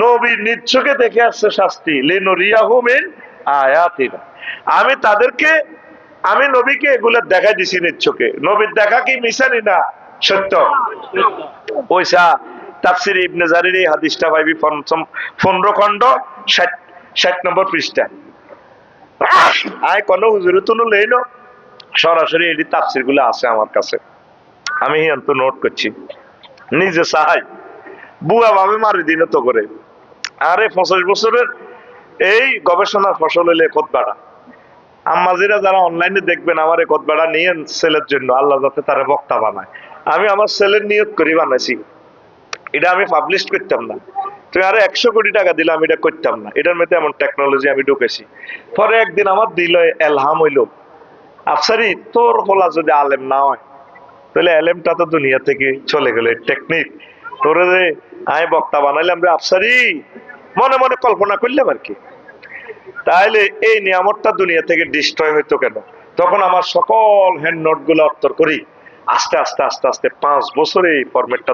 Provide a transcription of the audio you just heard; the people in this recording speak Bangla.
নবী নিচ্ছকে দেখে আসছে শাস্তি। লিনুরিয়াহুমিন আমি তাদেরকে, আমি নবীকে এগুলো দেখাই দিছি নিচ্ছকে। নবীর দেখা কি মিশানি না সত্য? পয়সা, তাফসির ইবনে জারির এই হাদিসটা পাইবি পঞ্চম, পনেরো খণ্ড, ষাট ষাট নম্বর পৃষ্ঠা। আয় কোনো হুজুর তুনু লেইনো। সরাসরি এটি তাফসিরগুলো আছে আমার কাছে। আমি নোট করছি। নিজে সাহাই বুয়া ভাবে মারি দিন তো করে। আরে পঁচিশ বছরের এই গবেষণার ফসল হইলে কোতবাড়া আম্মাজিরা যারা অনলাইনে দেখবেন আমার এই কোতবাড়া নিয়ে ছেলের জন্য, আল্লাহ যাতে তারা বক্তা বানায়। আমি আমার ছেলের নিয়োগ করি বানাইছি। এটা আমি পাবলিশ করতাম না। তুই আরও একশো কোটি টাকা দিলে আমি এটা করতাম না। এটার মধ্যে এমন টেকনোলজি আমি ঢুকেছি। পরে একদিন আমার দিল এলহাম হইল, আফসারি, তোর হলা যদি আলেম না হয়, তাহলে এলেমটা তো দুনিয়া থেকে চলে গেল টেকনিক তোরে যে আয় বক্তা বানাইলাম রে আফসারি, মনে মনে কল্পনা করলাম আর কি। তাহলে এই নিয়ামতটা দুনিয়া থেকে ডিস্ট্রয় হইতো কেন? তখন আমার সকল হ্যান্ড নোটগুলো অত্তর করি। আস্তে আস্তে আস্তে আস্তে পাঁচ বছরে এই ফরম্যাটটা